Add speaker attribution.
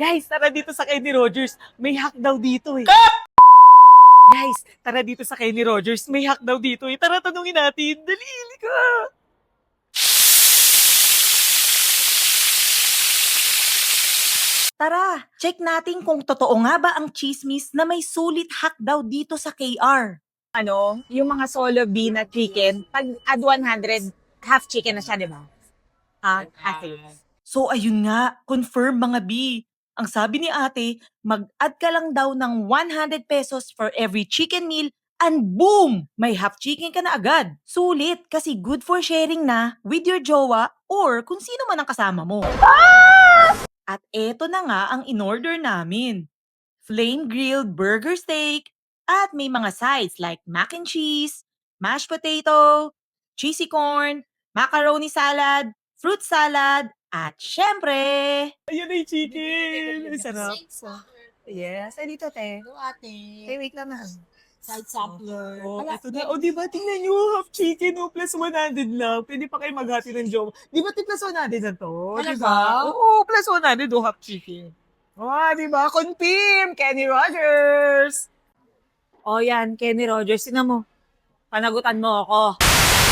Speaker 1: Guys, tara dito sa Kenny Rogers. May hack daw dito eh. Guys, tara dito sa Kenny Rogers. May hack daw dito eh. Tara tanungin natin. Dali, ka.
Speaker 2: Tara, check natin kung totoo nga ba ang chismis na may sulit hack daw dito sa KR.
Speaker 3: ano, yung mga solo B na chicken, pag add 100, half chicken na siya, di ba? Ah, it.
Speaker 2: So ayun nga, confirm mga B. Ang sabi ni ate, mag-add ka lang daw ng 100 pesos for every chicken meal and boom! May half chicken ka na agad. Sulit kasi good for sharing na with your jowa or kung sino man ang kasama mo. At eto na nga ang in-order namin. Flame grilled burger steak at may mga sides like mac and cheese, mashed potato, cheesy corn, macaroni salad, fruit salad, at syempre,
Speaker 1: Ayun na yung chicken. Ang sarap.
Speaker 3: Yes. Ay, dito, te.
Speaker 4: Hello, ate.
Speaker 3: Te, wait lang na.
Speaker 4: Side sampler.
Speaker 1: Oh,
Speaker 3: Wala.
Speaker 1: ito na. O, di ba? Tingnan nyo. Half chicken, oh, plus 100 lang. Pwede pa kayo maghati ng jowa. Di ba, ti plus 100 na to? Di
Speaker 4: Talaga?
Speaker 1: ba? Oo, plus 100, oh, half chicken. Oh, di ba? Confirm! Kenny Rogers!
Speaker 3: O yan, Kenny Rogers, tinan mo. Panagutan mo ako.